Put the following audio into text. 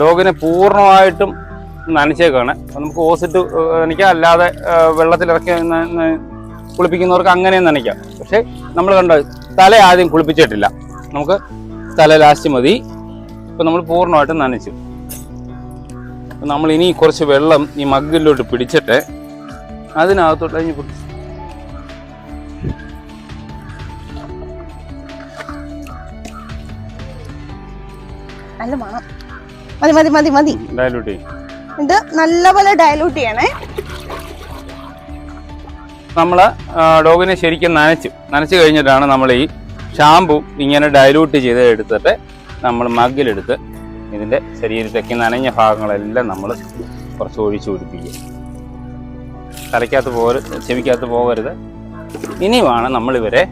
ഡോഗിനെ പൂർണമായിട്ടും നനച്ചേക്കാണ്. നമുക്ക് ഓസിട്ട് നനയ്ക്കാം. അല്ലാതെ വെള്ളത്തിലിറക്കി കുളിപ്പിക്കുന്നവർക്ക് അങ്ങനെയും നനയ്ക്കാം. പക്ഷേ നമ്മൾ കണ്ടോ തല ആദ്യം കുളിപ്പിച്ചിട്ടില്ല. നമുക്ക് തല ലാസ്റ്റ് മതി. ഇപ്പം നമ്മൾ പൂർണമായിട്ടും നനച്ചു. നമ്മൾ ഇനി കുറച്ച് വെള്ളം ഈ മഗ്ഗിലോട്ട് പിടിച്ചിട്ട് അതിനകത്തോട്ട് കഴിഞ്ഞ് പിടിച്ച് നല്ല മണം. മതി മതി മതി മതി. ഇത് നല്ലപോലെ ഡയലൂട്ട് ചെയ്യണേ. നമ്മൾ ഡോഗിനെ ശരിക്കും നനച്ചു. നനച്ചു കഴിഞ്ഞിട്ടാണ് നമ്മൾ ഈ ഷാമ്പു ഇങ്ങനെ ഡയലൂട്ട് ചെയ്ത് എടുത്തിട്ട് നമ്മൾ മഗ്ഗിലെടുത്ത് ഇതിന്റെ ശരീരത്തേക്ക് നനഞ്ഞ ഭാഗങ്ങളെല്ലാം നമ്മൾ കുറച്ച് ഒഴിച്ചു പിടിപ്പിക്കുക. തലയ്ക്കകത്ത് പോകരുത് ചെവിക്കകത്ത് പോകരുത്. ഇനിയുമാണ് നമ്മളിവരെ